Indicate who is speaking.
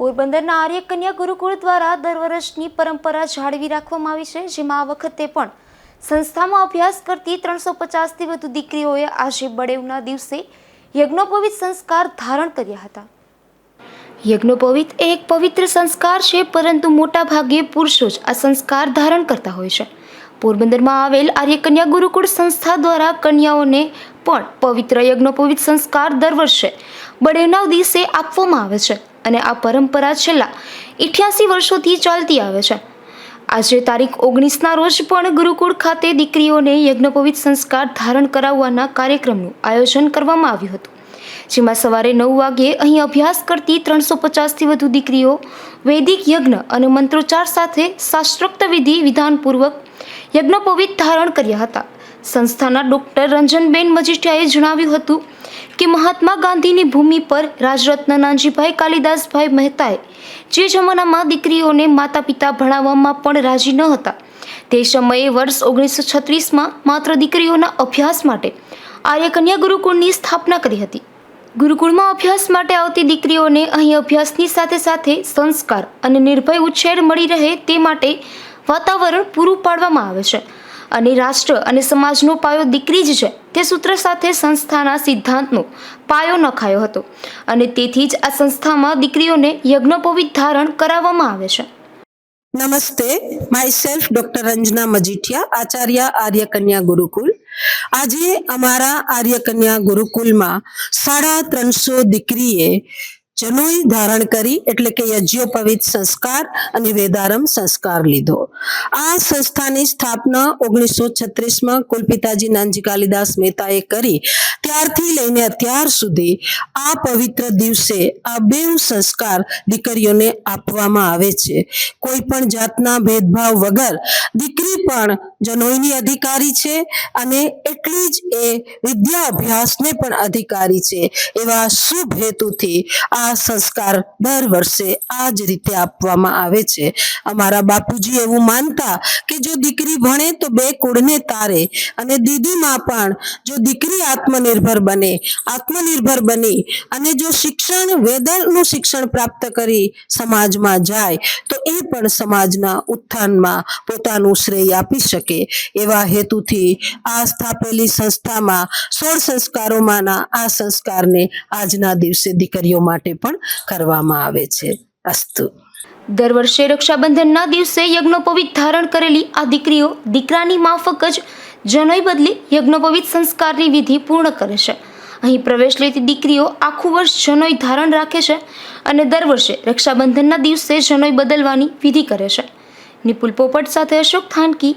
Speaker 1: પોરબંદરના આર્ય કન્યા ગુરુકુળ દ્વારા દર વર્ષની પરંપરા જાળવી રાખવામાં આવી છે, જેમાં આ વખતે પણ સંસ્થામાં અભ્યાસ કરતી ત્રણસો પચાસથી વધુ દીકરીઓએ આજે બળેવના દિવસે યજ્ઞોપવિત સંસ્કાર ધારણ કર્યા હતા. યજ્ઞોપવિત એ એક પવિત્ર સંસ્કાર છે, પરંતુ મોટા ભાગે પુરુષો જ આ સંસ્કાર ધારણ કરતા હોય છે. પોરબંદરમાં આવેલ આર્યકન્યા ગુરુકુળ સંસ્થા દ્વારા કન્યાઓને પણ પવિત્ર યજ્ઞોપવિત સંસ્કાર દર વર્ષે બળેવના દિવસે આપવામાં આવે છે. અને આ પરંપરા છેલ્લા ઇઠ્યાસી વર્ષોથી ચાલતી આવે છે. આજે તારીખ ઓગણીસના રોજ પણ ગુરુકુળ ખાતે દીકરીઓને યજ્ઞોપવિત સંસ્કાર ધારણ કરાવવાના કાર્યક્રમનું આયોજન કરવામાં આવ્યું હતું. જેમાં સવારે નવ વાગ્યે અહીં અભ્યાસ કરતી ત્રણસો પચાસથી વધુ દીકરીઓ, વૈદિક યજ્ઞ અને મંત્રોચ્ચાર સાથે શાસ્ત્રોક્ત વિધિ વિધાનપૂર્વક યજ્ઞોપવિત ધારણ કર્યા હતા. સંસ્થાના ડૉક્ટર રંજનબેન મજીઠિયાએ જણાવ્યું હતું કે મહાત્મા ગાંધીની ભૂમિ પર રાજરત્ન નાનજીભાઈ કાલિદાસભાઈ મહેતાએ જે જમાનામાં દીકરીઓને માતા પિતા ભણાવવામાં પણ રાજી ન હતા. તે સમયે વર્ષ ઓગણીસો છત્રીસમાં માત્ર દીકરીઓના અભ્યાસ માટે આર્ય કન્યા ગુરુકુળની સ્થાપના કરી હતી. ગુરુકુળમાં અભ્યાસ માટે આવતી દીકરીઓને અહીં અભ્યાસની સાથે સાથે સંસ્કાર અને નિર્ભય ઉછેર મળી રહે તે માટે વાતાવરણ પૂરું પાડવામાં આવે છે. અને રાષ્ટ્ર અને સમાજનો પાયો દીકરી જ છે. તે સૂત્ર સાથે સંસ્થાના સિદ્ધાંતનો પાયો નખાયો હતો. અને તેથી જ આ સંસ્થામાં દીકરીઓને યજ્ઞોપવિત ધારણ કરાવવામાં આવે છે.
Speaker 2: નમસ્તે myself doctor Ranjana Majithia, Acharya Arya કન્યા ગુરુકુલ. આજે અમારા આર્ય કન્યા ગુરુકુલમાં સાડા ત્રણસો દીકરીએ જનોઈ ધારણ કરી એટલે કે યજ્ઞોપવિત સંસ્કાર અને વેદારમ સંસ્કાર લીધો. આ સંસ્થાની સ્થાપના ઓગણીસો છત્રીસમાં કુલપિતાજી નાનજી કાલિદાસ મહેતાએ કરી. ત્યારથી લઈને અત્યાર સુધી આ પવિત્ર દિવસે આ બેઉ સંસ્કાર દીકરીઓને આપવામાં આવે છે. કોઈ પણ જાતના ભેદભાવ વગર દીકરી પણ જનોઈની અધિકારી છે અને એટલી જ એ વિદ્યા અભ્યાસને પણ અધિકારી છે, એવા શુભ હેતુથી આ સંસ્કાર દર વર્ષે આ જ રીતે આપવામાં આવે છે. અમારા બાપુજી એવું માનતા કે જો દીકરી ભણે તો બે કુળને તારે અને દીદીમાં પણ જો દીકરી આત્મનિર્ભર બને, આત્મનિર્ભર બની અને જો શિક્ષણ વેદરનું શિક્ષણ પ્રાપ્ત કરી સમાજમાં જાય, તો એ પણ સમાજના ઉત્થાનમાં પોતાનું શ્રેય આપી શકે એવા હેતુથી આ સ્થાપેલી સંસ્થામાં સોળ સંસ્કારોમાંના આ સંસ્કારને આજના દિવસે દીકરીઓ માટે પણ કરવામાં આવે છે. અસ્તુ.
Speaker 1: દર વર્ષે રક્ષાબંધનના દિવસે યજ્ઞોપવિત ધારણ કરેલી આ દીકરીઓ દીકરાની માફક જ જનોઈ બદલી યજ્ઞોપવિત સંસ્કારની વિધિ પૂર્ણ કરે છે. અહીં પ્રવેશ લેતી દીકરીઓ આખું વર્ષ જનોઈ ધારણ રાખે છે અને દર વર્ષે રક્ષાબંધનના દિવસે જનોઈ બદલવાની વિધિ કરે છે. નિપુલ પોપટ સાથે અશોક થાનકી